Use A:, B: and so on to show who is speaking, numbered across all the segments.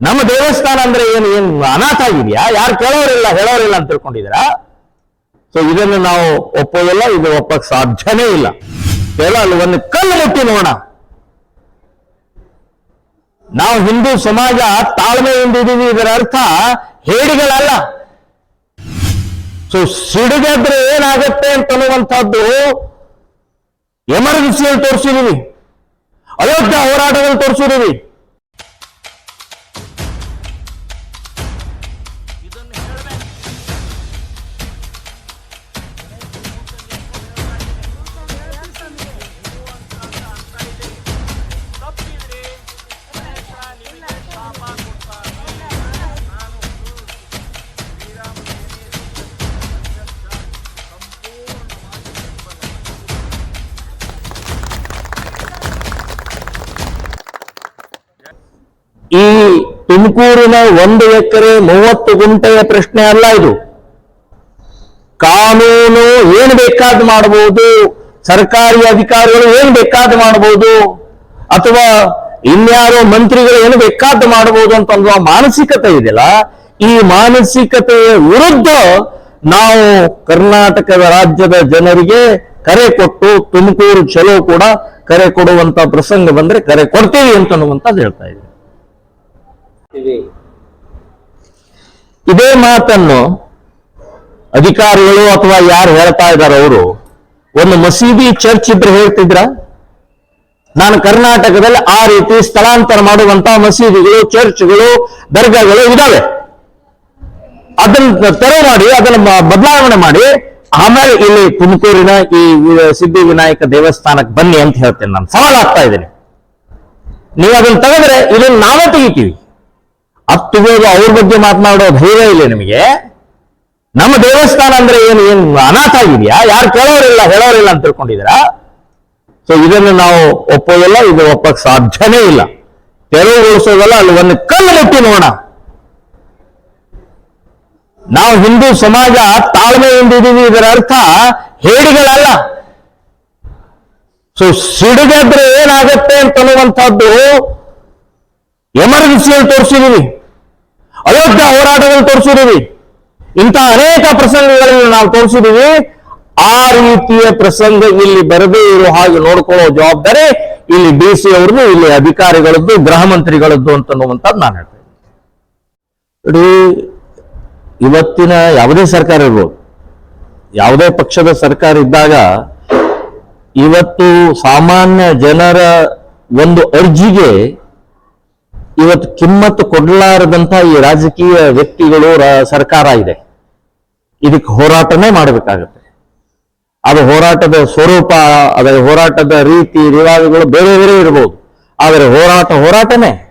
A: ನಮ್ಮ ದೇವಸ್ಥಾನ ಅಂದ್ರೆ ಏನು ಏನು ಅನಾಥ ಆಗಿದೆಯಾ? ಯಾರು ಕೇಳೋರಿಲ್ಲ, ಹೇಳೋರಿಲ್ಲ ಅಂತ ತಿಳ್ಕೊಂಡಿದೀರ ಸೊ ಇದನ್ನು ನಾವು ಒಪ್ಪೋದಿಲ್ಲ ಇದು ಒಪ್ಪಕ್ಕೆ ಸಾಧ್ಯನೇ ಇಲ್ಲ. ಕೇಳ ಅಲ್ಲಿ ಒಂದು ಕಲ್ಲು ಮುಟ್ಟಿ ನೋಡೋಣ. ನಾವು ಹಿಂದೂ ಸಮಾಜ ತಾಳ್ಮೆಯಿಂದ ಇದೀವಿ ಇದರ ಅರ್ಥ ಹೇಡಿಗಳಲ್ಲ. ಸೊ ಸಿಡಿಗೆದ್ರೆ ಏನಾಗತ್ತೆ ಅಂತನ್ನುವಂಥದ್ದು ಎಮರ್ಜೆನ್ಸಿಯಲ್ಲಿ ತೋರಿಸಿದೀವಿ ಅಯೋಧ್ಯ ಹೋರಾಟದಲ್ಲಿ ತೋರಿಸಿದೀವಿ ಈ ತುಮಕೂರಿನ ಒಂದು ಎಕರೆ ಮೂವತ್ತು ಗುಂಟೆಯ ಪ್ರಶ್ನೆ ಅಲ್ಲ ಇದು. ಕಾನೂನು ಏನು ಬೇಕಾದ್ ಮಾಡಬಹುದು ಸರ್ಕಾರಿ ಅಧಿಕಾರಿಗಳು ಏನು ಬೇಕಾದ್ ಮಾಡಬಹುದು ಅಥವಾ ಇನ್ಯಾರೋ ಮಂತ್ರಿಗಳು ಏನು ಬೇಕಾದ್ ಮಾಡಬಹುದು ಅಂತ ಮಾನಸಿಕತೆ ಇದೆಯಲ್ಲ? ಈ ಮಾನಸಿಕತೆಯ ವಿರುದ್ಧ ನಾವು ಕರ್ನಾಟಕದ ರಾಜ್ಯದ ಜನರಿಗೆ ಕರೆ ಕೊಟ್ಟು ತುಮಕೂರು ಚಲೋ ಕೂಡ ಕರೆ ಕೊಡುವಂತ ಪ್ರಸಂಗ ಬಂದ್ರೆ ಕರೆ ಕೊಡ್ತೀವಿ ಅಂತ ಅನ್ನುವಂತ ಹೇಳ್ತಾ ಇದ್ದೀವಿ ಇದೇ ಮಾತನ್ನು ಅಧಿಕಾರಿಗಳು ಅಥವಾ ಯಾರು ಹೇಳ್ತಾ ಇದ್ದಾರೆ ಅವರು, ಒಂದು ಮಸೀದಿ ಚರ್ಚ್ ಇದ್ರೆ ಹೇಳ್ತಿದ್ರ ನಾನು ಕರ್ನಾಟಕದಲ್ಲಿ ಆ ರೀತಿ ಸ್ಥಳಾಂತರ ಮಾಡುವಂತಹ ಮಸೀದಿಗಳು, ಚರ್ಚ್ಗಳು, ದರ್ಗಾಗಳು ಇದಾವೆ. ಅದನ್ನ ತೆರವು ಮಾಡಿ, ಅದನ್ನ ಬದಲಾವಣೆ ಮಾಡಿ, ಆಮೇಲೆ ಇಲ್ಲಿ ತುಮಕೂರಿನ ಈ ಸಿದ್ಧಿ ವಿನಾಯಕ ದೇವಸ್ಥಾನಕ್ಕೆ ಬನ್ನಿ ಅಂತ ಹೇಳ್ತೇನೆ ನಾನು. ಸವಾಲ್ ಆಗ್ತಾ ಇದ್ದೀನಿ. ನೀವು ಅದನ್ನ ತೆಗೆದ್ರೆ ಇದನ್ನ ನಾವೇ ತೆಗಿತೀವಿ. ಹತ್ತುಗೋದು ಅವ್ರ ಬಗ್ಗೆ ಮಾತನಾಡೋ ಧೈರ್ಯ ಇಲ್ಲ ನಿಮಗೆ? ನಮ್ಮ ದೇವಸ್ಥಾನ ಅಂದ್ರೆ ಏನು ಏನು ಅನಾಥ ಆಗಿದೆಯಾ? ಯಾರು ಕೇಳೋರಿಲ್ಲ, ಹೇಳೋರಿಲ್ಲ ಅಂತ ತಿಳ್ಕೊಂಡಿದ್ದೀರಾ? ಸೊ ಇದನ್ನು ನಾವು ಒಪ್ಪೋದಿಲ್ಲ, ಇದು ಒಪ್ಪಕ್ ಸಾಧ್ಯನೇ ಇಲ್ಲ. ತೆರವುಗೊಳಿಸೋದಲ್ಲ ಅಲ್ಲಿ ಒಂದು ಕಲ್ಲು ಮುಟ್ಟಿ ನೋಡೋಣ. ನಾವು ಹಿಂದೂ ಸಮಾಜ ತಾಳ್ಮೆಯಿಂದ ಇದೀವಿ ಇದರ ಅರ್ಥ ಹೇಡಿಗಳಲ್ಲ. ಸೊ ಸಿಡಿಗೆದ್ರೆ ಏನಾಗತ್ತೆ ಅಂತನ್ನುವಂಥದ್ದು ಎಮರ್ಜೆನ್ಸಿಯಲ್ಲಿ ತೋರಿಸಿದೀವಿ. ಅಯೋಧ್ಯ ಹೋರಾಟದಲ್ಲಿ ತೋರಿಸಿದೀವಿ. ಇಂಥ ಅನೇಕ ಪ್ರಸಂಗಗಳಲ್ಲಿ ನಾವು ತೋರಿಸಿದೀವಿ. ಆ ರೀತಿಯ ಪ್ರಸಂಗ ಇಲ್ಲಿ ಬರದೇ ಇರೋ ಹಾಗೆ ನೋಡ್ಕೊಳ್ಳೋ ಜವಾಬ್ದಾರಿ ಇಲ್ಲಿ ಡಿ ಸಿ ಅವ್ರದ್ದು, ಇಲ್ಲಿ ಅಧಿಕಾರಿಗಳದ್ದು, ಗೃಹ ಮಂತ್ರಿಗಳದ್ದು ಅಂತನ್ನುವಂಥದ್ದು ನಾನು ಹೇಳ್ತೇನೆ ನೋಡಿ, ಇವತ್ತಿನ ಯಾವುದೇ ಸರ್ಕಾರ ಇರ್ಬೋದು, ಯಾವುದೇ ಪಕ್ಷದ ಸರ್ಕಾರ ಇದ್ದಾಗ ಇವತ್ತು ಸಾಮಾನ್ಯ ಜನರ ಒಂದು ಅರ್ಜಿಗೆ ಇವತ್ತು ಕಿಮ್ಮತ್ತು ಕೊಡಲಾರದಂತ ಈ ರಾಜಕೀಯ ವ್ಯಕ್ತಿಗಳು ಸರ್ಕಾರ ಇದೆ. ಇದಕ್ಕೆ ಹೋರಾಟನೇ ಮಾಡಬೇಕಾಗತ್ತೆ. ಅದು ಹೋರಾಟದ ಸ್ವರೂಪ ಅದರ ಹೋರಾಟದ ರೀತಿ, ರಿವಾಜುಗಳು ಬೇರೆ ಬೇರೆ ಇರಬಹುದು ಆದರೆ ಹೋರಾಟ ಹೋರಾಟನೇ.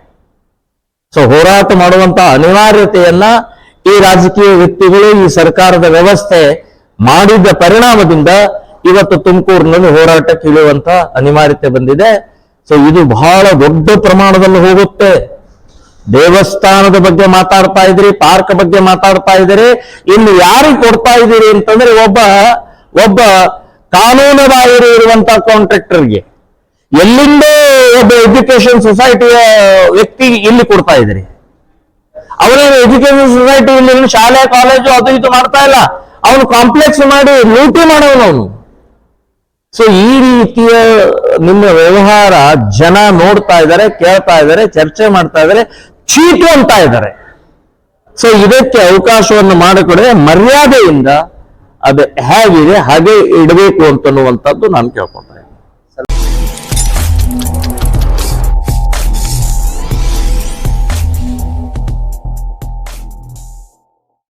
A: ಸೊ, ಹೋರಾಟ ಮಾಡುವಂತ ಅನಿವಾರ್ಯತೆಯನ್ನ ಈ ರಾಜಕೀಯ ವ್ಯಕ್ತಿಗಳು ಈ ಸರ್ಕಾರದ ವ್ಯವಸ್ಥೆ ಮಾಡಿದ ಪರಿಣಾಮದಿಂದ ಇವತ್ತು ತುಮಕೂರಿನಲ್ಲಿ ಹೋರಾಟಕ್ಕೆ ಇಳಿಯುವಂತ ಅನಿವಾರ್ಯತೆ ಬಂದಿದೆ. ಸೊ, ಇದು ಬಹಳ ದೊಡ್ಡ ಪ್ರಮಾಣದಲ್ಲಿ ಹೋಗುತ್ತೆ. ದೇವಸ್ಥಾನದ ಬಗ್ಗೆ ಮಾತಾಡ್ತಾ ಇದ್ರಿ, ಪಾರ್ಕ್ ಬಗ್ಗೆ ಮಾತಾಡ್ತಾ ಇದ್ದೀರಿ ಇನ್ನು ಯಾರು ಕೊಡ್ತಾ ಇದ್ದೀರಿ ಅಂತಂದ್ರೆ ಒಬ್ಬ ಒಬ್ಬ ಕಾನೂನು ಬಾಹಿರ ಇರುವಂತಹ ಕಾಂಟ್ರಾಕ್ಟರ್ಗೆ ಎಲ್ಲಿಂದ ಒಬ್ಬ ಎಜುಕೇಶನ್ ಸೊಸೈಟಿಯ ವ್ಯಕ್ತಿ ಇಲ್ಲಿ ಕೊಡ್ತಾ ಇದ್ರಿ? ಅವರ ಎಜುಕೇಶನ್ ಸೊಸೈಟಿ ಇಲ್ಲಿ ಶಾಲೆ ಕಾಲೇಜು ಅದು ಇದು ಮಾಡ್ತಾ ಇಲ್ಲ. ಅವನು ಕಾಂಪ್ಲೆಕ್ಸ್ ಮಾಡಿ ಲೂಟಿ ಮಾಡೋನು ಅವನು. ಸೊ ಈ ರೀತಿಯ ನಿಮ್ಮ ವ್ಯವಹಾರ ಜನ ನೋಡ್ತಾ ಇದ್ದಾರೆ, ಕೇಳ್ತಾ ಇದ್ದಾರೆ, ಚರ್ಚೆ ಮಾಡ್ತಾ ಇದ್ದಾರೆ. ಚೀಟು ಅಂತ ಇದ್ದಾರೆ. ಸೊ ಇದಕ್ಕೆ ಅವಕಾಶವನ್ನು ಮಾಡಿಕೊಡದೆ ಮರ್ಯಾದೆಯಿಂದ ಅದು ಹೇಗಿದೆ, ಹಾಗೆ ಇಡಬೇಕು ಅಂತನ್ನುವಂಥದ್ದು ನಾನು ಕೇಳ್ಕೊತಾ ಇದ್ದೀನಿ